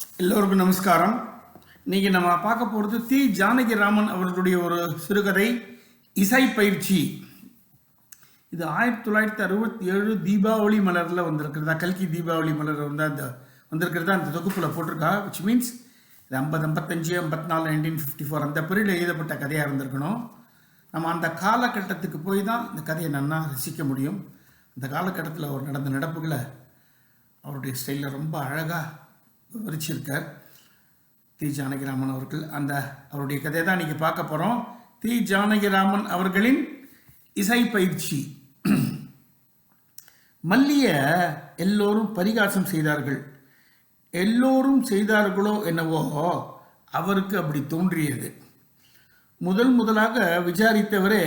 எல்லோருக்கும் நமஸ்காரம். இன்றைக்கி நம்ம பார்க்க போகிறது தி. ஜானகிராமன் அவர்களுடைய ஒரு சிறுகதை இசை பயிற்சி. இது ஆயிரத்தி தொள்ளாயிரத்தி அறுபத்தி ஏழு தீபாவளி மலரில் வந்திருக்கிறதா? கல்கி தீபாவளி மலர் வந்து அந்த வந்திருக்கிறதா? அந்த தொகுப்பில் போட்டிருக்கா விச் மீன்ஸ் இது ஐம்பது ஐம்பத்தஞ்சு ஐம்பத்தினாலு நைன்டீன் ஃபிஃப்டி ஃபோர் அந்த பீரியடில் எழுதப்பட்ட கதையாக இருந்திருக்கணும். நம்ம அந்த காலகட்டத்துக்கு போய் தான் இந்த கதையை நன்னா ரசிக்க முடியும். அந்த காலகட்டத்தில் அவர் நடந்த நடப்புகளை அவருடைய ஸ்டைலில் ரொம்ப அழகாக விவரிச்சிருக்கார் தி. ஜானகிராமன் அவர்கள். அந்த அவருடைய கதையை தான் இன்றைக்கி பார்க்க போகிறோம் தி. ஜானகிராமன் அவர்களின் இசை பயிற்சி. மல்லிய எல்லோரும் பரிகாசம் செய்தார்கள். எல்லோரும் செய்தார்களோ என்னவோ அவருக்கு அப்படி தோன்றியது. முதல் முதலாக விசாரித்தவரே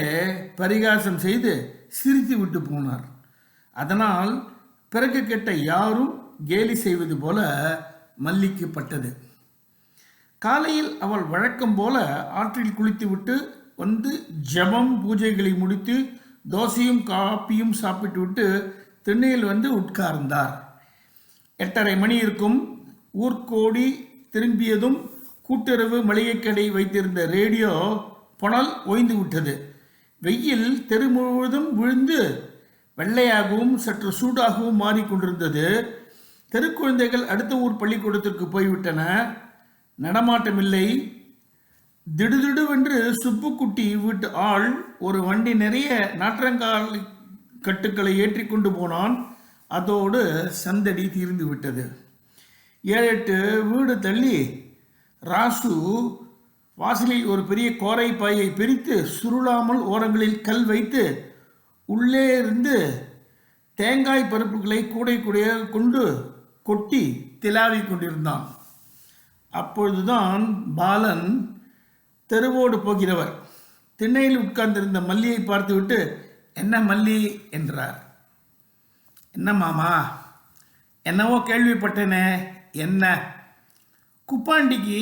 பரிகாசம் செய்து சிரித்து விட்டு போனார். அதனால் பிறகு கெட்ட யாரும் கேலி செய்வது போல மல்லிக்கு பட்டது காலையில் அவள் வழக்கம் போல ஆற்றில் குளித்துவிட்டு வந்து ஜபம் பூஜைகளை முடித்து தோசையும் காப்பியும் சாப்பிட்டுவிட்டு திண்ணையில் வந்து உட்கார்ந்தார். எட்டரை மணி இருக்கும். ஊர்கோடி திரும்பியதும் கூட்டுறவு மளிகைக்கடை வைத்திருந்த ரேடியோ புனல் ஓய்ந்து விட்டது. வெயில் தெரு முழுவதும் விழுந்து வெள்ளையாகவும் சற்று சூடாகவும் மாறிக்கொண்டிருந்தது. தெருக்குழந்தைகள் அடுத்த ஊர் பள்ளிக்கூடத்திற்கு போய்விட்டன. நடமாட்டமில்லை. திடுதிடுவென்று சுப்புக்குட்டி வீட்டு ஆள் ஒரு வண்டி நிறைய நாற்றங்கால் கட்டுக்களை ஏற்றி கொண்டு போனான். அதோடு சந்தடி தீர்ந்து விட்டது. ஏழு எட்டு வீடு தள்ளி ராசு வாசலில் ஒரு பெரிய கோரை பாயை பிரித்து சுருளாமல் ஓரங்களில் கல் வைத்து உள்ளே இருந்து தேங்காய் பருப்புகளை கூடை கூடைய கொண்டு கொட்டி திலாவிக் கொண்டிருந்தான். அப்பொழுதுதான் பாலன் தெருவோடு போகிறவர். திண்ணையில் உட்கார்ந்திருந்த மல்லியை பார்த்துவிட்டு என்ன மல்லி? என்றார். என்ன மாமா? என்னவோ கேள்விப்பட்டேனே என்ன? குப்பாண்டிக்கு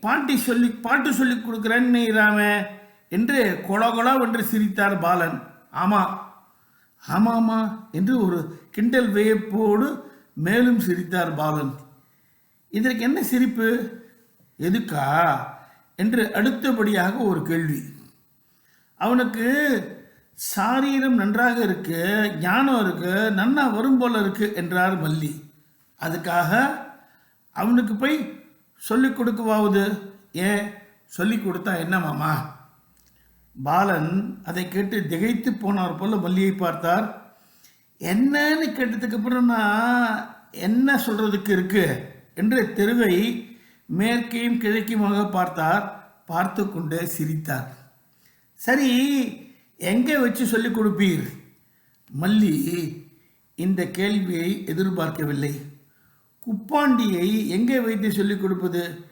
பாட்டி சொல்லி பாட்டு சொல்லி கொடுக்குறேன்னு இராமே என்று கொலகொலா என்று சிரித்தார் பாலன். ஆமாம் ஆமாமா என்று ஒரு கிண்டல் வியப்போடு மேலும் சிரித்தார் பாலன். இதற்கு என்ன சிரிப்பு? எதுக்கா? என்று அடுத்தபடியாக ஒரு கேள்வி. அவனுக்கு சாரீரம் நன்றாக இருக்கு ஞானம் இருக்கு நன்னா வரும் போல இருக்கு என்றார் மல்லி. அதுக்காக அவனுக்கு போய் சொல்லிக் கொடுக்குவாவது? ஏன்? சொல்லி கொடுத்தா என்ன மாமா? பாலன் அதை கேட்டு திகைத்து போனார் போல மல்லியை பார்த்தார். என்னன்னு கேட்டதுக்கு அப்புறம்னா என்ன சொல்றதுக்கு இருக்கு? என்று தெருவை மேற்கையும் கிழக்கையுமாக பார்த்தார் பார்த்து கொண்டு சிரித்தார். சரி எங்கே வச்சு சொல்லிக் கொடுப்பீர்? மல்லி இந்த கேள்வியை எதிர்பார்க்கவில்லை. குப்பாண்டியை எங்கே வைத்து சொல்லிக் கொடுப்பது?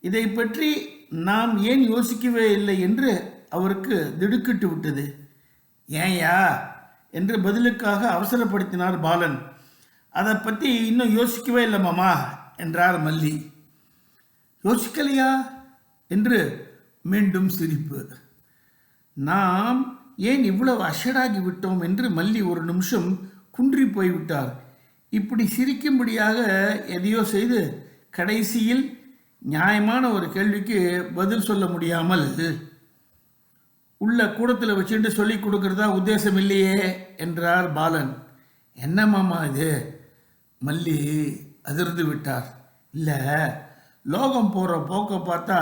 இதை பற்றி நாம் ஏன் யோசிக்கவே இல்லை? என்று அவருக்கு திடுக்கிட்டு விட்டது. ஏன்யா என்று பதிலுக்காக அவசரப்படுத்தினார் பாலன். அதை பற்றி இன்னும் யோசிக்கவே இல்லை மாமா என்றார் மல்லி. யோசிக்கலையா? என்று மீண்டும் சிரிப்பு. நாம் ஏன் இவ்வளவு அஷடாகி விட்டோம்? என்று மல்லி ஒரு நிமிஷம் குன்றி போய்விட்டார். இப்படி சிரிக்கும்படியாக எதையோ செய்து கடைசியில் நியாயமான ஒரு கேள்விக்கு பதில் சொல்ல முடியாமல் உள்ள கூடத்தில் வச்சுட்டு சொல்லி கொடுக்குறதா உத்தேசம் இல்லையே என்றார் பாலன். என்ன மாமா இது? மல்லி அதிர்ந்து விட்டார். இல்லை லோகம் போகிற போக்கை பார்த்தா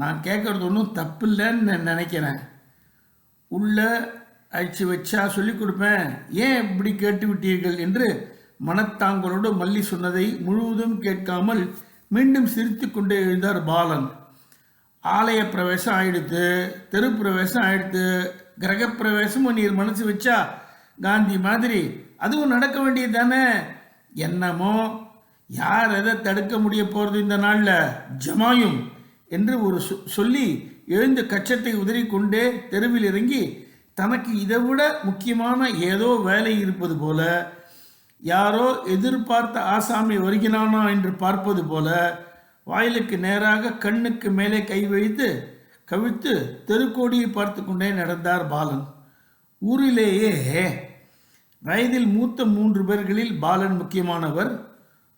நான் கேட்குறது ஒன்றும் தப்பில்லைன்னு நினைக்கிறேன். உள்ள அழிச்சு வச்சா சொல்லிக் கொடுப்பேன். ஏன் இப்படி கேட்டு விட்டீர்கள் என்று மனத்தாங்களோடு மல்லி சொன்னதை முழுவதும் கேட்காமல் மீண்டும் சிரித்து கொண்டே எழுந்தார் பாலன். ஆலய பிரவேசம் ஆயிடுத்து தெரு பிரவேசம் ஆயிடுத்து கிரகப்பிரவேசமும் நீர் மனசு வச்சா காந்தி மாதிரி. அதுவும் நடக்க வேண்டியது தானே என்னமோ யார் எதை தடுக்க முடிய போகிறது இந்த நாளில்? ஜமாயும் என்று ஒரு சொ- சொல்லி எழுந்து கச்சத்தை உதறிக்கொண்டே தெருவில் இறங்கி தனக்கு இதை விட முக்கியமான ஏதோ வேலை இருப்பது போல யாரோ எதிர்பார்த்த ஆசாமி வருகிறானா என்று பார்ப்பது போல வாயிலுக்கு நேராக கண்ணுக்கு மேலே கை வைத்து கவிழ்த்து தெருக்கோடியை பார்த்து கொண்டே நடந்தார் பாலன். ஊரிலேயே வயதில் மூத்த மூன்று பேர்களில் பாலன் முக்கியமானவர்.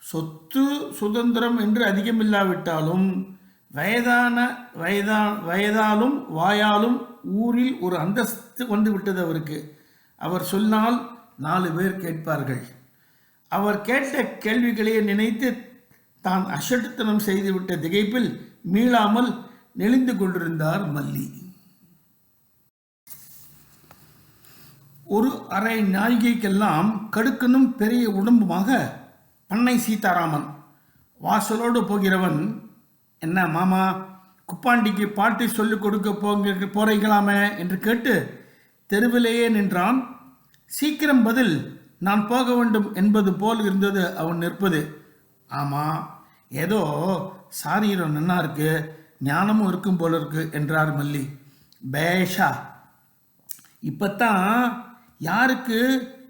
சொத்து சுதந்திரம் என்று அதிகமில்லாவிட்டாலும் வயதான வயதா வயதாலும் வாயாலும் ஊரில் ஒரு அந்தஸ்து வந்து விட்டது அவருக்கு. அவர் சொன்னால் நாலு பேர் கேட்பார்கள். அவர் கேட்ட கேள்விகளையே நினைத்து தான் அசட்டுத்தனம் செய்துவிட்ட திகைப்பில் மீளாமல் நெளிந்து கொண்டிருந்தார் மல்லி. ஒரு அரை நாழிகைக்கெல்லாம் கடுக்கனும் பெரிய உடம்புமாக பண்ணை சீதாராமன் வாசலோடு போகிறவன் என்ன மாமா குப்பாண்டிக்கு பாட்டி சொல்லிக் கொடுக்க போங்க போறீங்களாமே? என்று கேட்டு தெருவிலேயே நின்றான். சீக்கிரம் பதில் நான் போக வேண்டும் என்பது போல் இருந்தது அவன் நிற்பது. ஆமாம் ஏதோ சாரீரம் நன்னா இருக்கு ஞானமும் இருக்கும் போல இருக்கு என்றார் மல்லி. பேஷா. இப்போத்தான் யாருக்கு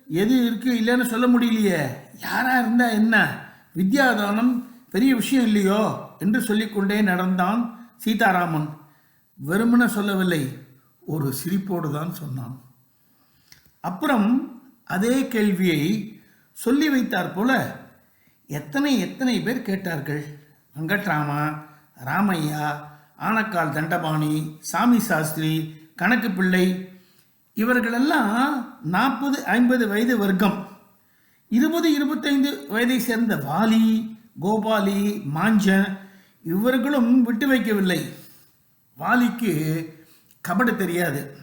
எது இருக்கு இல்லைன்னு சொல்ல முடியலையே. யாராக இருந்தால் என்ன? வித்யாதானம் பெரிய விஷயம் இல்லையோ என்று சொல்லிக்கொண்டே நடந்தான் சீதாராமன். வெறுமன சொல்லவில்லை ஒரு சிரிப்போடு தான் சொன்னான். அப்புறம் அதே கேள்வியை சொல்லி வைத்தார் போல எத்தனை எத்தனை பேர் கேட்டார்கள்? வெங்கட்ராமா ராமையா ஆனக்கால் தண்டபாணி சாமி சாஸ்திரி கணக்கு பிள்ளை இவர்களெல்லாம் நாற்பது ஐம்பது வயது வர்க்கம். இருபது இருபத்தைந்து வயதை சேர்ந்த வாலி கோபாலி மாஞ்சன் இவர்களும் விட்டு வைக்கவில்லை. வாலிக்கு கபடு தெரியாது.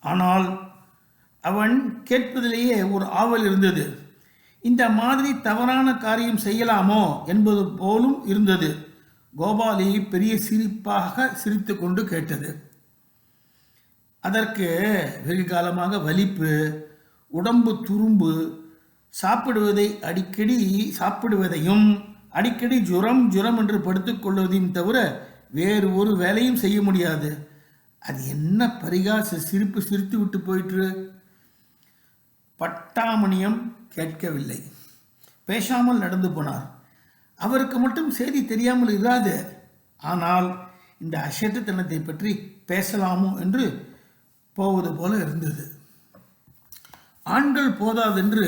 ஆனால் அவன் கேட்பதிலேயே ஒரு ஆவல் இருந்தது. இந்த மாதிரி தவறான காரியம் செய்யலாமோ என்பது போலும் இருந்தது. கோபாலி பெரிய சிரிப்பாக சிரித்து கொண்டு கேட்டது. அதற்கு வெகு காலமாக வலிப்பு உடம்பு துரும்பு சாப்பிடுவதை அடிக்கடி சாப்பிடுவதையும் அடிக்கடி ஜுரம் ஜுரம் என்று படுத்துக்கொள்வதையும் தவிர வேறு ஒரு வேலையும் செய்ய முடியாது. அது என்ன பரிகாச சிரிப்பு சிரித்து விட்டு போயிற்று? பட்டாமணியம் கேட்கவில்லை. பேசாமல் நடந்து போனார். அவருக்கு மட்டும் செய்தி தெரியாமல் இராது. ஆனால் இந்த அசட்டுத்தனத்தை பற்றி பேசலாமோ என்று போவது போல இருந்தது. ஆண்கள் போதாதென்று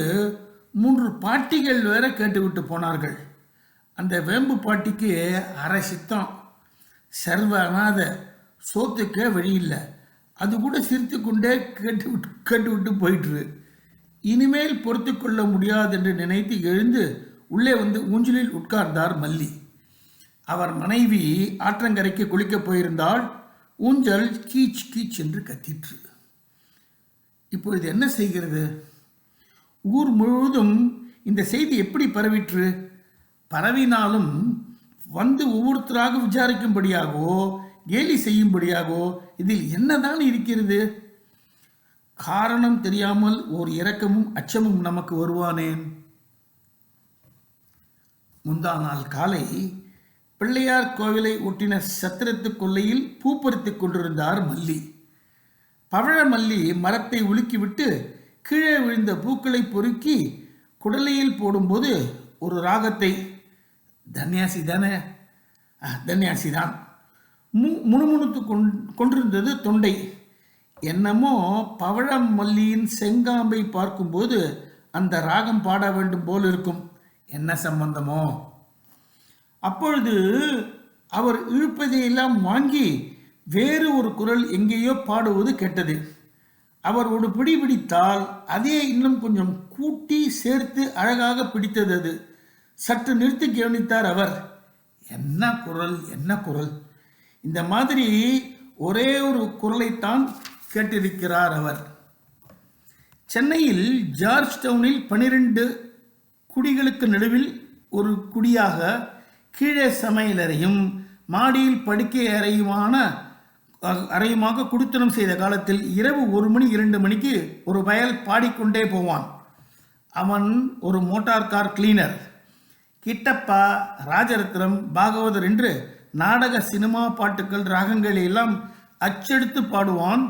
மூன்று பாட்டிகள் வேற கேட்டுவிட்டு போனார்கள். அந்த வேம்பு பாட்டிக்கு அரை சித்தம். சர்வ அநாத சோத்துக்கே வழி இல்லை அது கூட சிரித்து கொண்டே கேட்டு விட்டு கேட்டு விட்டு போயிட்டுரு இனிமேல் பொறுத்து கொள்ள முடியாது என்று நினைத்து எழுந்து உள்ளே வந்து ஊஞ்சலில் உட்கார்ந்தார் மல்லி. அவர் மனைவி ஆற்றங்கரைக்கு குளிக்கப் போயிருந்தால் ஊஞ்சல் கீச் கீச் என்று கத்திற்று. இப்பொழுது என்ன செய்கிறது? ஊர் முழுவதும் இந்த செய்தி எப்படி பரவிற்று? பரவினாலும் வந்து ஒவ்வொருத்தராக விசாரிக்கும்படியாகவோ கேலி செய்யும்படியாகவோ இதில் என்னதான் இருக்கிறது? காரணம் தெரியாமல் ஓர் இரக்கமும் அச்சமும் நமக்கு வருவானேன்? முந்தா நாள் காலை பிள்ளையார் கோவிலை ஒட்டின சத்திரத்து கொல்லையில் பூ கொண்டிருந்தார் மல்லி. பவழ மல்லி மரத்தை உலுக்கிவிட்டு கீழே விழுந்த பூக்களை பொறுக்கி குடலையில் போடும்போது ஒரு ராகத்தை தன்யாசி தானே? தன்யாசி தான் மு முணுமுணுத்து கொண் கொண்டிருந்தது தொண்டை. என்னமோ பவழம் மல்லியின் செங்காம்பை பார்க்கும்போது அந்த ராகம் பாட வேண்டும் போல் இருக்கும். என்ன சம்பந்தமோ? அப்பொழுது அவர் இழுப்பதையெல்லாம் வாங்கி வேறு ஒரு குரல் எங்கேயோ பாடுவது கேட்டது. அவர் ஒரு பிடி பிடித்தால் அதே இன்னும் கொஞ்சம் கூட்டி சேர்த்து அழகாக பிடித்தது அது. சற்று நிறுத்தி கவனித்தார் அவர். என்ன குரல் என்ன குரல்? இந்த மாதிரி ஒரே ஒரு குரலைத்தான் கேட்டிருக்கிறார் அவர். சென்னையில் ஜார்ஜ் டவுனில் பனிரெண்டு குடிகளுக்கு நடுவில் ஒரு குடியாக கீழே சமையலறையும் மாடியில் படுக்கை அறையுமான அறையுமாக குடித்தனம் செய்த காலத்தில் இரவு ஒரு மணி இரண்டு மணிக்கு ஒரு வயல் பாடிக்கொண்டே போவான். அவன் ஒரு motor car cleaner. Kittappa Rajaratnam Bhagavathar என்று நாடக சினிமா பாட்டுக்கள் ராகங்களை எல்லாம் அச்செடுத்து பாடுவான்.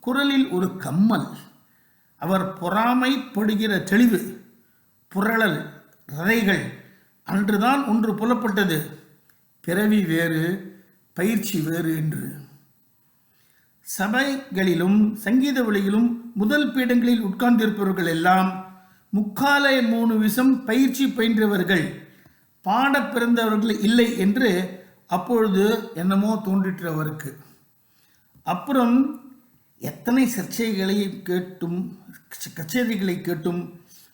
குரலில் ஒரு கம்மல் அவர் பொறாமைப்படுகிற தெளிவு புரளல் ரதைகள் அன்றுதான் ஒன்று புலப்பட்டது. பிறவி வேறு பயிற்சி வேறு என்று. சபைகளிலும் சங்கீத வழியிலும் முதல் பீடங்களில் உட்கார்ந்திருப்பவர்கள் எல்லாம் முக்காலை மூணு விஷம் பயிற்சி பயின்றவர்கள். பாட பிறந்தவர்கள் இல்லை என்று அப்பொழுது என்னமோ தோன்றிட்டு அவருக்கு அப்புறம் எத்தனை சர்ச்சைகளை கேட்டும் கச்சேரிகளை கேட்டும்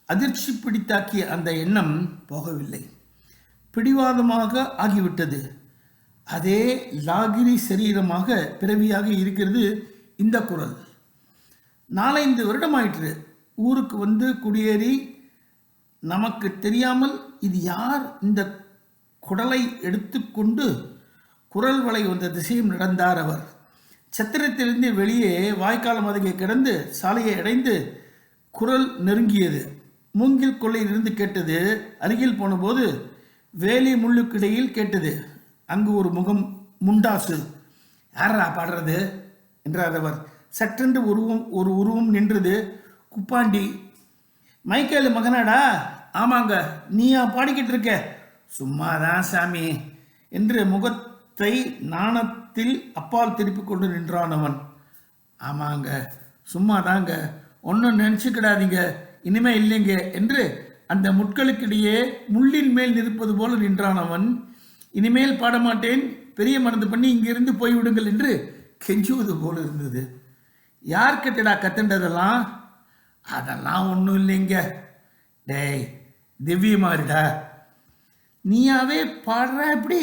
அதிர்ச்சி பிடித்தாக்கிய அந்த எண்ணம் போகவில்லை. பிடிவாதமாக ஆகிவிட்டது. அதே லாகிரி சரீரமாக பிறவியாக இருக்கிறது இந்த குரல். நாலைந்து வருடமாயிற்று. ஊருக்கு வந்து குடியேறி நமக்கு தெரியாமல் இது யார் இந்த குடலை எடுத்துக்கொண்டு குரல் வளை வந்த திசையும் நடந்தார் அவர். சத்திரத்திலிருந்து வெளியே வாய்க்காலம் அருகே கிடந்து சாலையை அடைந்து குரல் நெருங்கியது. மூங்கில் கொள்ளையிலிருந்து கேட்டது அருகில் போனபோது வேலி முள்ளுக்கிடையில் கேட்டது. அங்கு ஒரு முகம் முண்டாசு. யாரா பாடுறது? என்றார் அவர். சற்றென்று உருவம் ஒரு உருவம் நின்றது. குப்பாண்டி மைக்கேல் மகனாடா? ஆமாங்க நீயா பாடிக்கிட்டு இருக்க சும்மாதான் சாமி. என்று முகத்தை நாணத்தில் அப்பால் திருப்பி கொண்டு நின்றான் அவன் ஆமாங்க சும்மா தாங்க ஒன்றும் நினச்சிக்கிடாதீங்க. இனிமே இல்லைங்க என்று அந்த முட்களுக்கிடையே முள்ளின் மேல் நிற்பது போல நின்றான் அவன் இனிமேல் பாடமாட்டேன். பெரிய மனது பண்ணி இங்கிருந்து போய்விடுங்கள் என்று கெஞ்சுவது போல இருந்தது. யார் கிட்டடா கத்துண்டதெல்லாம்? அதெல்லாம் ஒன்றும் இல்லைங்க. டேய் திவ்ய நீயாவே பாடுற எப்படி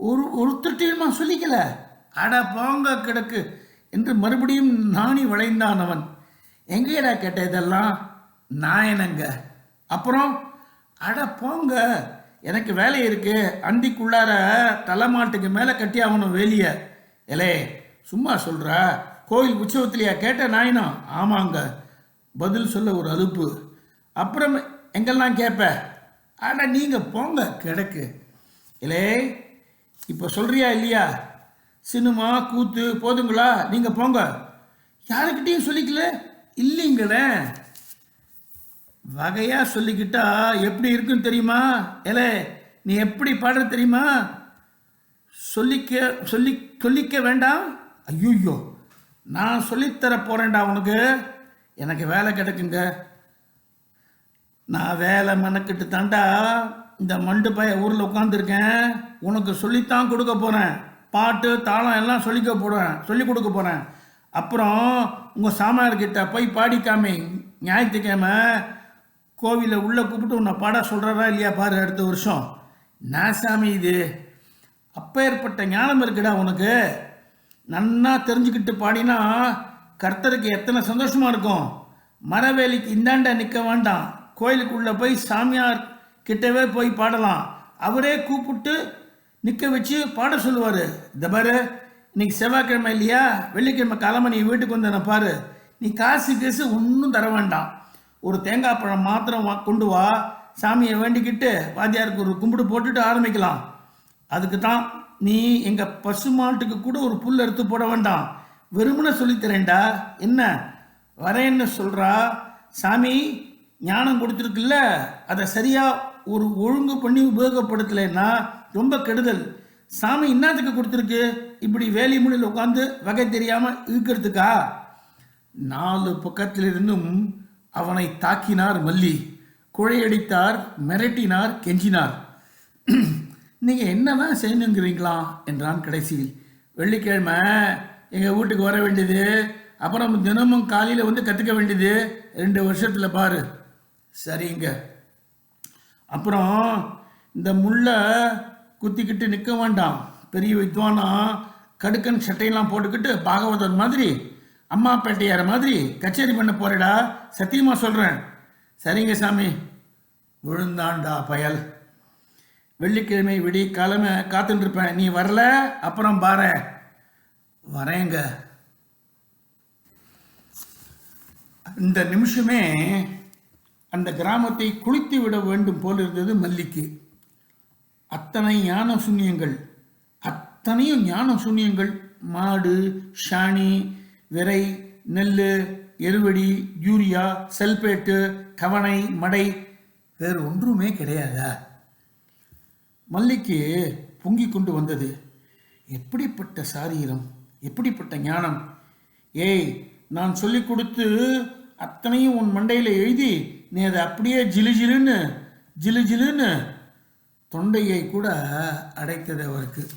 ஒரு ஒருத்தட்டையுமா சொல்லிக்கல? அட போங்க கிடக்கு. என்று மறுபடியும் நாணி வளைந்தான் அவன். எங்கேடா கேட்ட இதெல்லாம்? நான் என்னங்க? அப்புறம் அட போங்க. எனக்கு வேலை இருக்கு. அண்டிக்குள்ளார தலைமாட்டுக்கு மேலே கட்டி ஆகணும் வேலிய. எலே சும்மா சொல்கிற கோயில் உற்சவத்திலையா கேட்ட நாயினா? ஆமாங்க. பதில் சொல்ல ஒரு அலுப்பு. அப்புறம் எங்கெல்லாம் கேட்ப அட நீங்கள் போங்க கிடக்கு. இலே இப்போ சொல்றியா இல்லையா? சினிமா கூத்து போதுங்களா? நீங்கள் போங்க. யாருக்கிட்டையும் சொல்லிக்கல? இல்லைங்களே. வகையாக சொல்லிக்கிட்டா எப்படி இருக்குன்னு தெரியுமா? ஏலே நீ எப்படி பாடுற தெரியுமா? சொல்லிக்க சொல்லி சொல்லிக்க வேண்டாம்? ஐயோ நான் சொல்லித்தர போகிறேன்டா உனக்கு. எனக்கு வேலை கிடைக்குங்க. நான் வேலை மெனக்கிட்டு தாண்டா இந்த மண்டு பைய ஊரில் உட்காந்துருக்கேன் உனக்கு சொல்லித்தான் கொடுக்க போகிறேன் பாட்டு தாளம் எல்லாம் சொல்லிக்க போகிறேன் சொல்லி கொடுக்க போகிறேன் அப்புறம் உங்கள் சாமியார்கிட்ட போய் பாடிக்காமே ஞாயிற்றுக்கிழமை கோவிலில் உள்ளே கூப்பிட்டு உன்னை பாட சொல்கிறதா இல்லையா பாரு அடுத்த வருஷம். நான் சாமி இது. அப்பேற்பட்ட ஞானம் இருக்குடா உனக்கு. நன்னா தெரிஞ்சுக்கிட்டு பாடினா கர்த்தருக்கு எத்தனை சந்தோஷமாக இருக்கும். மரவேலிக்கு இந்தாண்ட நிற்க வேண்டாம். கோயிலுக்குள்ளே போய் சாமியார் கிட்டவே போய் பாடலாம். அவரே கூப்பிட்டு நிற்க வச்சு பாட சொல்லுவார். இந்த பாரு இன்னைக்கு செவ்வாய்க்கிழமை இல்லையா? வெள்ளிக்கிழமை காலமாக நீ வீட்டுக்கு வந்தன பாரு. நீ காசு கேசு ஒன்றும் தர வேண்டாம். ஒரு தேங்காய் பழம் மாத்திரம் வா கொண்டு வா. சாமியை வேண்டிக்கிட்டு வாத்தியாருக்கு ஒரு கும்பிடு போட்டுட்டு ஆரம்பிக்கலாம். அதுக்கு தான் நீ எங்கள் பசுமாட்டுக்கு கூட ஒரு புல் எடுத்து போட வேண்டாம். வெறுமனை சொல்லித்தரேன்டா. என்ன? வரேன்னு சொல்கிறா சாமி ஞானம் கொடுத்துருக்குல்ல? அதை சரியாக ஒரு ஒழுங்கு பண்ணி உபயோகப்படுத்தலைன்னா ரொம்ப கெடுதல். சாமி என்னத்துக்கு கொடுத்துருக்கு? இப்படி வேலி முடியில் உட்காந்து வகை தெரியாமல் இருக்கிறதுக்கா நாலு பக்கத்திலிருந்தும் அவனை தாக்கினார் மல்லி. குழையடித்தார் மிரட்டினார் கெஞ்சினார். நீங்கள் என்னதான் செய்யணுங்கிறீங்களா? என்றான் கடைசியில். வெள்ளிக்கிழமை எங்கள் வீட்டுக்கு வர வேண்டியது அப்புறம் தினமும் காலையில் வந்து கற்றுக்க வேண்டியது ரெண்டு வருஷத்தில் பாரு. சரிங்க. அப்புறம் இந்த முள்ளை குத்திக்கிட்டு நிற்க வேண்டாம். பெரிய வித்வானா கடுக்கன் சட்டையெல்லாம் போட்டுக்கிட்டு பாகவதன் மாதிரி அம்மா பேட்டையார மாதிரி கச்சேரி பண்ண போறேடா. சத்தியமா சொல்கிறேன் சரிங்க சாமி. விழுந்தாண்டா பயல். வெள்ளிக்கிழமை விடி கிழமை காத்துட்டு இருப்பேன் நீ வரல? அப்புறம் பாரு. வரேங்க. இந்த நிமிஷமே அந்த கிராமத்தை குளித்து விட வேண்டும் போல் இருந்தது மல்லிக்கு. அத்தனை ஞான சூன்யங்கள் அத்தனையும் ஞான சூன்யங்கள் மாடு ஷாணி விரை நெல் எருவடி யூரியா செல்பேட்டு கவனை மடை வேறு ஒன்றுமே கிடையாதா? மல்லிக்கு பொங்கி கொண்டு வந்தது. எப்படிப்பட்ட சாரீரம் எப்படிப்பட்ட ஞானம்? ஏய் நான் சொல்லிக் கொடுத்து அத்தனையும் உன் மண்டையில் எழுதி நீ அதை அப்படியே ஜிலு ஜிலுன்னு ஜிலு ஜிலுன்னு தொண்டையை கூட அடைத்தது அவருக்கு.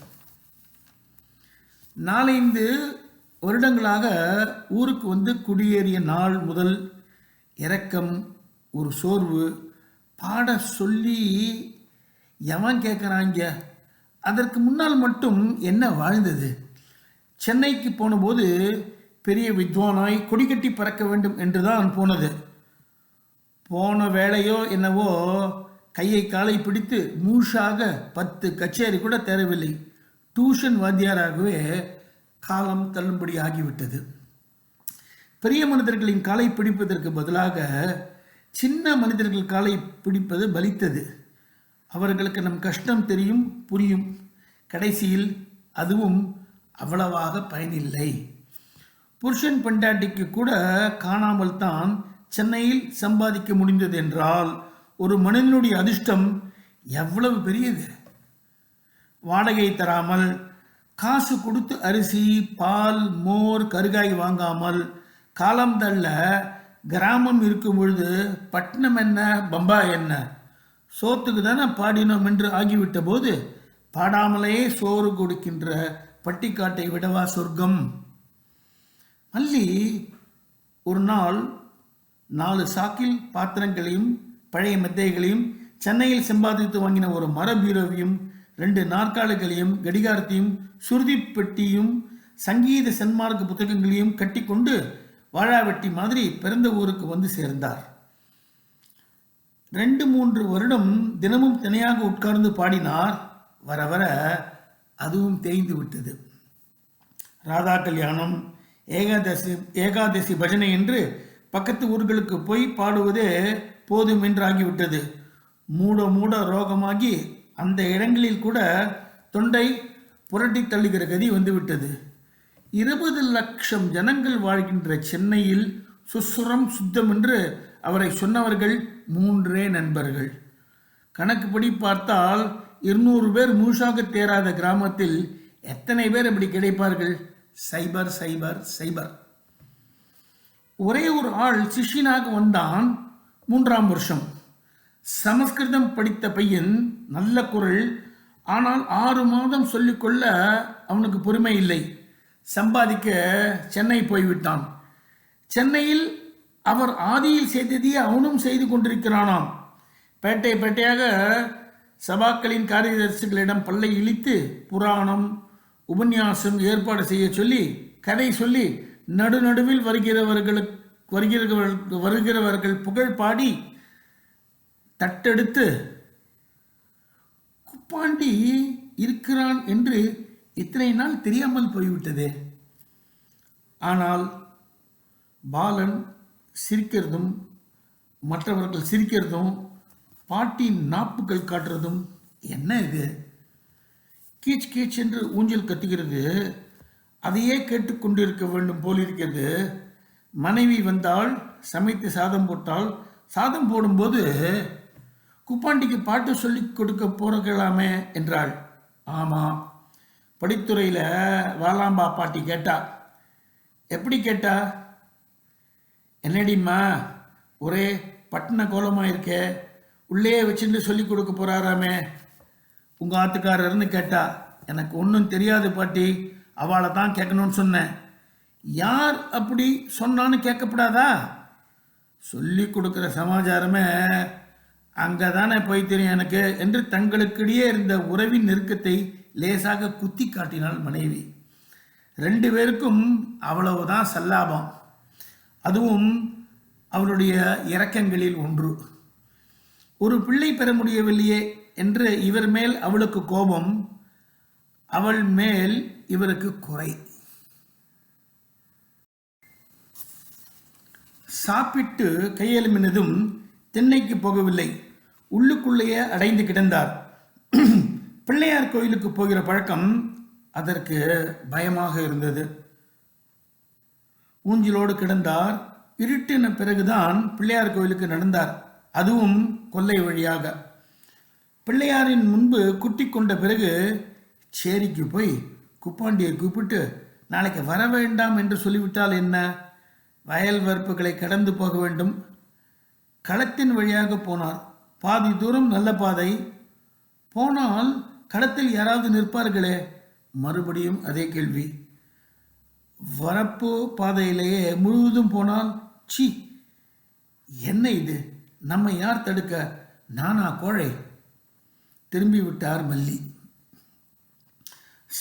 நாலைந்து வருடங்களாக ஊருக்கு வந்து குடியேறிய நாள் முதல் இரக்கம் ஒரு சோர்வு பாட சொல்லி எவன் கேட்குறாங்க? அதற்கு முன்னால் மட்டும் என்ன வாழ்ந்தது? சென்னைக்கு போனபோது பெரிய வித்வானாய் கொடிக்கட்டி பறக்க வேண்டும் என்றுதான் போனது. போன வேலையோ என்னவோ கையை காலை பிடித்து மூஷாக பத்து கச்சேரி கூட தேரவில்லை. டியூஷன் வாத்தியாராகவே காலம் தள்ளும்படி ஆகிவிட்டது. பெரிய மனிதர்களின் காலை பிடிப்பதற்கு பதிலாக சின்ன மனிதர்கள் காலை பிடிப்பது பலித்தது. அவர்களுக்கு நம் கஷ்டம் தெரியும் புரியும். கடைசியில் அதுவும் அவ்வளவாக பயனில்லை. புருஷன் பெண்டாட்டிக்கு கூட காணாமல் தான் சென்னையில் சம்பாதிக்க முடிந்தது என்றால் ஒரு மனிதனுடைய அதிர்ஷ்டம் எவ்வளவு பெரியது? வாடகை தராமல் காசு கொடுத்து அரிசி பால் மோர் கருகாய் வாங்காமல் காலம் தள்ள கிராமம் இருக்கும் பொழுது பட்டணம் என்ன பம்பாய் என்ன? சோத்துக்கு தானே பாடினோம் என்று ஆகிவிட்ட போது பாடாமலேயே சோறு கொடுக்கின்ற பட்டிக்காட்டை விடவா சொர்க்கம்? மல்லி ஒரு நாள் நாலு சாக்கில் பாத்திரங்களையும் பழைய மெத்தைகளையும் சென்னையில் சம்பாதித்து வாங்கின ஒரு மர பீரோவையும் ரெண்டு நாற்காலிகளையும் கடிகாரத்தையும் சுருதி பெட்டியும் சங்கீத சன்மார்க்க புத்தகங்களையும் கட்டிக்கொண்டு வாழாவெட்டி மாதிரி பிறந்த ஊருக்கு வந்து சேர்ந்தார். ரெண்டு மூன்று வருடம் தினமும் தனியாக உட்கார்ந்து பாடினார். வர வர அதுவும் தேய்ந்து விட்டது. ராதா கல்யாணம் ஏகாதசி ஏகாதசி பஜனை என்று பக்கத்து ஊர்களுக்கு போய் பாடுவதே போதும் என்றாகிவிட்டது. மூட மூட ரோகமாகி அந்த இடங்களில் கூட தொண்டை புரட்டி தள்ளுகிற கதி வந்துவிட்டது. இருபது லட்சம் ஜனங்கள் வாழ்கின்ற சென்னையில் சுசுரம் சுத்தம் என்று அவரை சொன்னவர்கள் மூன்றே நண்பர்கள். கணக்குப்படி பார்த்தால் இருநூறு பேர் மூஷாக தேராத கிராமத்தில் எத்தனை பேர் இப்படி கிடைப்பார்கள்? சைபர் சைபர் சைபர். ஒரே ஒரு ஆள் சிஷ்யனாக வந்தான் மூன்றாம் வருஷம். சமஸ்கிருதம் படித்த பையன் நல்ல குரல் ஆனால் ஆறு மாதம் சொல்லிக்கொள்ள அவனுக்கு பொறுமை இல்லை. சம்பாதிக்க சென்னை போய்விட்டான். சென்னையில் அவர் ஆதியில் செய்ததையே அவனும் செய்து கொண்டிருக்கிறானாம். பேட்டை பேட்டையாக சபாக்களின் காரியதர்சிகளிடம் பல்லை இழித்து புராணம் உபன்யாசம் ஏற்பாடு செய்ய சொல்லி கதை சொல்லி நடுநடுவில் வருகிறவர்களுக்கு வருகிறவர்கள் வருகிறவர்கள் புகழ் பாடி தட்டெடுத்து குப்பாண்டி இருக்கிறான் என்று இத்தனை நாள் தெரியாமல் போய்விட்டதே. ஆனால் பாலன் சிரிக்கிறதும் மற்றவர்கள் சிரிக்கிறதும் பாட்டின் நாப்புகள் காட்டுறதும் என்ன இது? கீச் கீச் என்று ஊஞ்சல் கத்துகிறது. அதையே கேட்டுக்கொண்டிருக்க வேண்டும் போலிருக்கிறது மனைவி வந்தால் சமைத்து சாதம் போட்டால் சாதம் போடும்போது குப்பாண்டிக்கு பாட்டு சொல்லி கொடுக்க போறக்கலாமே என்றாள். ஆமாம் படித்துறையில் வாலாம்பா பாட்டி கேட்டா. எப்படி கேட்டா? என்னடிம்மா ஒரே பட்டின கோலமாக இருக்கே உள்ளே வச்சுட்டு சொல்லி கொடுக்க போறாராமே. உங்கள் ஆத்துக்காரர்னு கேட்டா. எனக்கு ஒன்றும் தெரியாது பாட்டி. அவளை தான் கேட்கணும்னு சொன்னேன். யார் அப்படி சொன்னான்னு கேட்கப்படாதா? சொல்லி கொடுக்குற சமாச்சாரமே அங்கே தானே போய் தெரியும் எனக்கு என்று தங்களுக்கிடையே இருந்த உறவின் நெருக்கத்தை லேசாக குத்தி காட்டினாள் மனைவி. ரெண்டு பேருக்கும் அவ்வளவுதான் சல்லாபம். அதுவும் அவருடைய இரக்கங்களில் ஒன்று. ஒரு பிள்ளை பெற முடியவில்லையே என்று இவர் மேல் அவளுக்கு கோபம் அவள் மேல் இவருக்கு குறை. சாப்பிட்டு கையெழுமினதும் தென்னைக்கு போகவில்லை. உள்ளுக்குள்ளேயே அடைந்து கிடந்தார். பிள்ளையார் கோயிலுக்கு போகிற பழக்கம் அதற்கு பயமாக இருந்தது. ஊஞ்சிலோடு கிடந்தார். இருட்டின பிறகுதான் பிள்ளையார் கோயிலுக்கு நடந்தார். அதுவும் கொல்லை வழியாக. பிள்ளையாரின் முன்பு குட்டி கொண்ட பிறகு சேரிக்கு போய் குப்பாண்டியை கூப்பிட்டு நாளைக்கு வர வேண்டாம் என்று சொல்லிவிட்டால் என்ன? வயல் வரப்புகளை கடந்து போக வேண்டும். களத்தின் வழியாக போனார். பாதி தூரம் நல்ல பாதை. போனால் களத்தில் யாராவது நிற்பார்களே? மறுபடியும் அதே கேள்வி. வரப்பு பாதையிலேயே முழுவதும் போனால் சி என்ன இது? நம்மை யார் தடுக்க? நானா கோழை? திரும்பி விட்டார் மல்லி.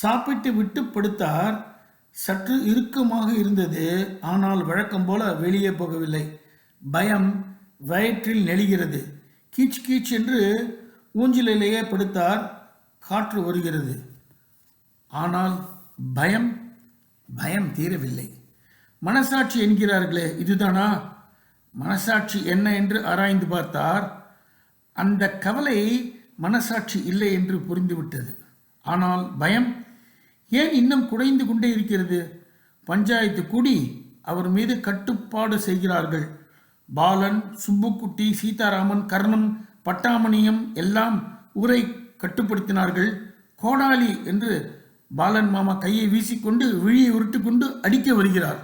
சாப்பிட்டு விட்டு படுத்தார் சற்று இறுக்கமாக இருந்தது. ஆனால் வழக்கம் போல வெளியே போகவில்லை. பயம் வயிற்றில் நெளிகிறது. கீச் கீச் என்று ஊஞ்சலிலேயே படுத்தார். காற்று வருகிறது ஆனால் பயம் பயம் தீரவில்லை. மனசாட்சி என்கிறார்களே இதுதானா? மனசாட்சி என்ன என்று ஆராய்ந்து பார்த்தார். அந்த கவலை மனசாட்சி இல்லை என்று புரிந்துவிட்டது. ஆனால் பயம் ஏன் இன்னும் குறைந்து கொண்டே இருக்கிறது? பஞ்சாயத்து கூடி அவர் மீது கட்டுப்பாடு செய்கிறார்கள். பாலன் சுப்புக்குட்டி சீதாராமன் கர்ணம் பட்டாமணியம் எல்லாம் ஊரை கட்டுப்படுத்தினார்கள். கோடாலி என்று பாலன் மாமா கையை வீசிக்கொண்டு விழியை உருட்டுக்கொண்டு அடிக்க வருகிறார்.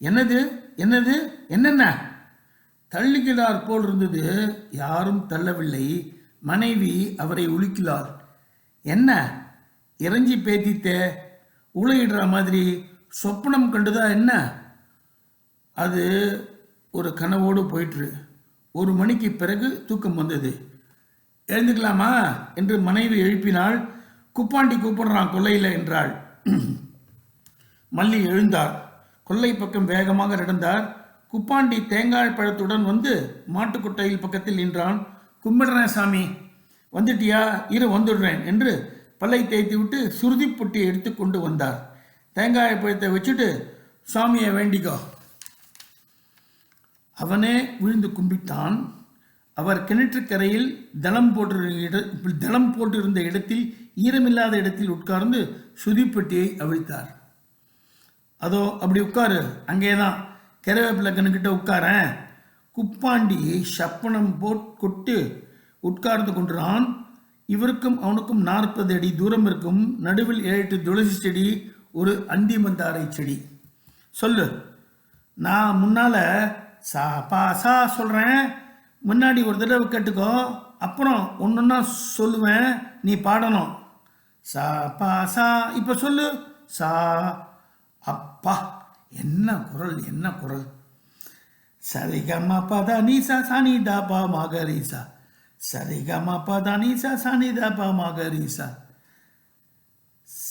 என்னது? என்னது? என்னென்ன? தள்ளுகிறார் போல் இருந்தது. யாரும் தள்ளவில்லை. மனைவி அவரை உலுக்கிறார் என்ன? இறைஞ்சி பேத்தித்தே உளையிடுற மாதிரி சொப்பனம் கண்டுதா என்ன? அது ஒரு கனவோடு போயிற்று. ஒரு மணிக்கு பிறகு தூக்கம் வந்தது. எழுந்துக்கலாமா? என்று மனைவி எழுப்பினாள். குப்பாண்டி கூப்பிடுறான் கொல்லையில் என்றாள். மல்லி எழுந்தார். கொல்லை பக்கம் வேகமாக நடந்தார். குப்பாண்டி தேங்காய் பழத்துடன் வந்து மாட்டுக்கொட்டையில் பக்கத்தில் நின்றான். கும்பிடுறேன் சாமி. வந்துட்டியா? இரு வந்துடுறேன் என்று பல்லை தேய்த்து விட்டு சுருதி புட்டி எடுத்து கொண்டு வந்தார். தேங்காய் பழத்தை வச்சுட்டு சாமியை வேண்டிக்கோ. அவனே விழுந்து கும்பிட்டான். அவர் கிணற்றுக்கரையில் தளம் போட்டிருந்த இட தளம் போட்டிருந்த இடத்தில் ஈரமில்லாத இடத்தில் உட்கார்ந்து சுதிப்பெட்டியை அவிழ்த்தார். அதோ அப்படி உட்காரு. அங்கே தான் கருவேப்பிலை கண்ணுக்கிட்ட உட்காரேன். குப்பாண்டியை சப்பனம் போட் கொட்டு உட்கார்ந்து கொண்டான் இவருக்கும் அவனுக்கும் நாற்பது அடி தூரம் இருக்கும். நடுவில் ஏழு துளசி செடி ஒரு அந்தி மந்தாரை செடி. சொல்லு. நான் முன்னால் சா பா சா சொல்கிறேன் முன்னாடி ஒரு தடவை கேட்டுக்கோ. அப்புறம் ஒன்றுன்னா சொல்லுவேன். நீ பாடணும். சா பா சா. இப்போ சொல்லு. சா அப்பா. என்ன குரல் என்ன குரல். சரிகமா பதா நீசா சனி தாபா மகரீசா. சரிகமா பதனிசா சனிதா பா மகரிசா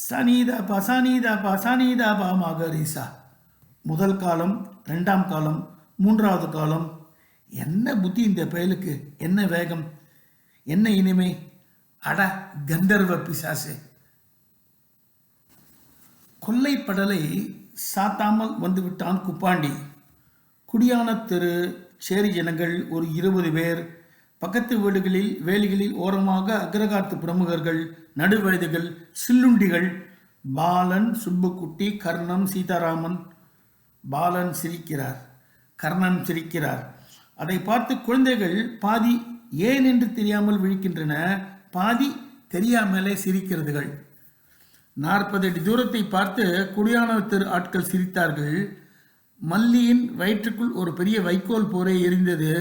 சனிதா பா சனிதா பா சனிதா பா மகரிசா முதல் காலம் ரெண்டாம் காலம் மூன்றாவது காலம். என்ன புத்தி இந்த பயலுக்கு? என்ன வேகம்? என்ன இனிமை? அட கந்தர்வ பிசாசு. கொல்லைப்படலை சாத்தாமல் வந்துவிட்டான் குப்பாண்டி. குடியான தெரு சேரி ஜனங்கள் ஒரு இருபது பேர். பக்கத்து வீடுகளில் வேலிகளில் ஓரமாக அக்ரகாத்து பிரமுகர்கள் நடுவயதுகள் சில்லுண்டிகள் பாலன் சுப்புக்குட்டி கர்ணன் சீதாராமன் பாலன் சிரிக்கிறார் கர்ணன் சிரிக்கிறார். அதை பார்த்து குழந்தைகள் பாதி ஏன் என்று தெரியாமல் விழிக்கின்றன பாதி தெரியாமலே சிரிக்கிறதுகள். நாற்பது அடி தூரத்தை பார்த்து குடியான திரு ஆட்கள் சிரித்தார்கள். மல்லியின் வயிற்றுக்குள் ஒரு பெரிய வைக்கோல் போரே எரிந்தது.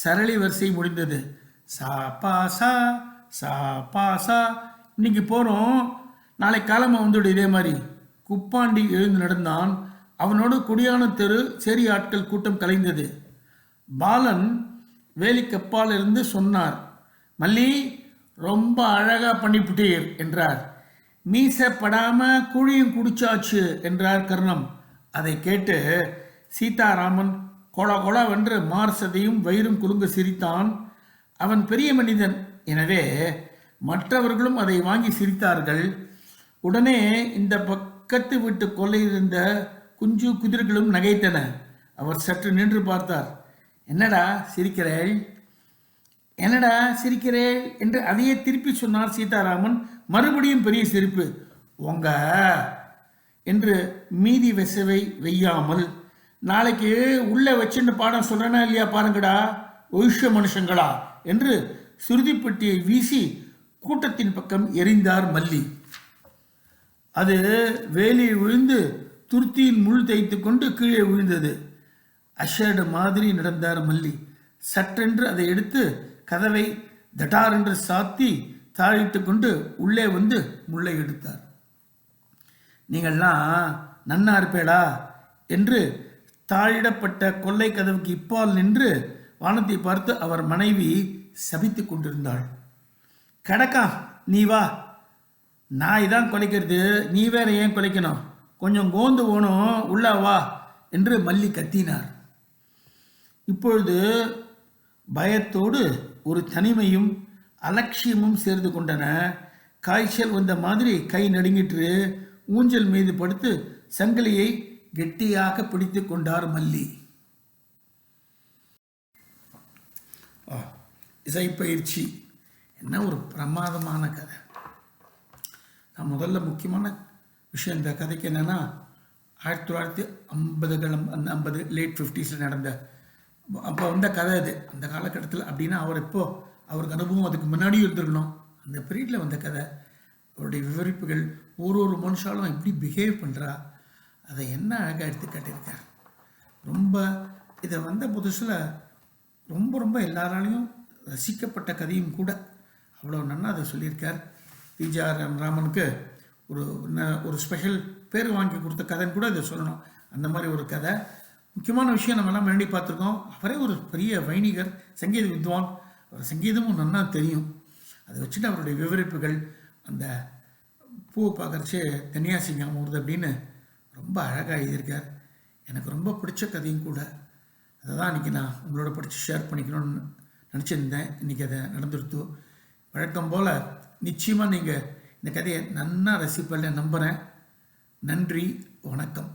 சரளி வரிசை முடிந்தது. சா பாசா சா பாசா இன்னைக்கு போகிறோம் நாளை காலமாக வந்துடு இதே மாதிரி. குப்பாண்டி எழுந்து நடந்தான். அவனோடு குடியான தெரு சேரி ஆட்கள் கூட்டம் கலைந்தது. பாலன் வேலிக்கப்பால் இருந்து சொன்னார் மல்லி ரொம்ப அழகாக பண்ணிவிட்டீர் என்றார். மீசப்படாமல் குழியும் குடிச்சாச்சு என்றார் கர்ணம். அதை கேட்டு சீதாராமன் கொல கொலவென்று மார்சதையும் வயிறும் குலுங்க சிரித்தான். அவன் பெரிய மனிதன். எனவே மற்றவர்களும் அதை வாங்கி சிரித்தார்கள். உடனே இந்த பக்கத்து வீட்டு கொள்ளையிருந்த குஞ்சு குதிர்களும் நகைத்தன. அவர் சற்று நின்று பார்த்தார். என்னடா சிரிக்கிறேள்? என்னடா சிரிக்கிறேள்? என்று அதையே திருப்பி சொன்னார் சீதாராமன். மறுபடியும் பெரிய சிரிப்பு. உங்க என்று மீதி வெசவை வெய்யாமல் நாளைக்கு உள்ளே வச்சுன்னு பாடம் சொல்கிறேனா இல்லையா பாருங்கடா? ஒயுஷ மனுஷங்களா? என்று சுருதிப்பட்டியை வீசி கூட்டத்தின் பக்கம் எரிந்தார் மல்லி. அது வேலியில் விழுந்து துருத்தியின் முள் தைத்து கொண்டு கீழே விழுந்தது. அஷேடு மாதிரி நடந்தார் மல்லி. சற்றென்று அதை எடுத்து கதவை தட்டார் என்று சாத்தி தாழிட்டு கொண்டு உள்ளே வந்து முள்ளை எடுத்தார். நீங்கள்லாம் நன்னா இருப்பேடா என்று தாழிடப்பட்ட கொல்லை கதவுக்கு இப்பால் நின்று வானத்தை பார்த்து அவர் மனைவி சபித்து கொண்டிருந்தாள். கடக்கா நீ வா. நாய் தான் கொலைக்கிறது. நீ வேற ஏன் கொலைக்கணும்? கொஞ்சம் கோந்து போனோம் உள்ள வா என்று மல்லி கத்தினார். இப்பொழுது பயத்தோடு ஒரு தனிமையும் அலட்சியமும் சேர்ந்து கொண்டன. காய்ச்சல் வந்த மாதிரி கை நடுங்கிட்டு ஊஞ்சல் மீது படுத்து சங்கிலியை கெட்டியாக பிடித்து கொண்டார் மல்லி. இசைப்பயிற்சி என்ன ஒரு பிரமாதமான கதை. நான் முதல்ல முக்கியமான விஷயம் இந்த கதைக்கு என்னென்னா ஆயிரத்தி தொள்ளாயிரத்தி ஐம்பதுகள் அந்த ஐம்பது லேட் ஃபிஃப்டிஸில் நடந்த அப்போ வந்த கதை அது. அந்த காலகட்டத்தில் அப்படின்னா அவர் இப்போது அவருக்கு அனுபவம் அதுக்கு முன்னாடியும் இருந்திருக்கணும். அந்த பீரியடில் வந்த கதை. அவருடைய விவரிப்புகள் ஒரு ஒரு மனுஷாலும் எப்படி பிஹேவ் பண்ணுறா அதை என்ன அழகாக எடுத்து காட்டியிருக்கார்? ரொம்ப இதை வந்த புதுசில் ரொம்ப ரொம்ப எல்லாராலையும் ரசிக்கப்பட்ட கதையும் கூட அவ்வளோ நன்னா அதை சொல்லியிருக்கார். பிஜிஆர் ராமனுக்கு ஒரு ந- ஒரு ஸ்பெஷல் பேர் வாங்கி கொடுத்த கதைன்னு கூட இதை சொல்லணும். அந்த மாதிரி ஒரு கதை. முக்கியமான விஷயம் நம்ம எல்லாம் முன்னாடி பார்த்துருக்கோம். அவரே ஒரு பெரிய வைணிகர் சங்கீத வித்வான். அவர் சங்கீதமும் நன்னா தெரியும். அதை வச்சுட்டு அவருடைய விவரிப்புகள் அந்த பூவை பார்க்குறச்சே தனியாசி ஞாபகம் வருது அப்படின்னு ரொம்ப அழகாக எழுதியிருக்கார். எனக்கு ரொம்ப பிடிச்ச கதையும் கூட. அதை தான் இன்றைக்கி நான் உங்களோட படித்து ஷேர் பண்ணிக்கணும்னு நினச்சிருந்தேன். இன்றைக்கி அதை நடந்துருத்து. வழக்கம் போல் நிச்சயமாக நீங்கள் இந்த கதையை நன்னா ரசிப்பல்ல நம்புகிறேன் நன்றி வணக்கம்.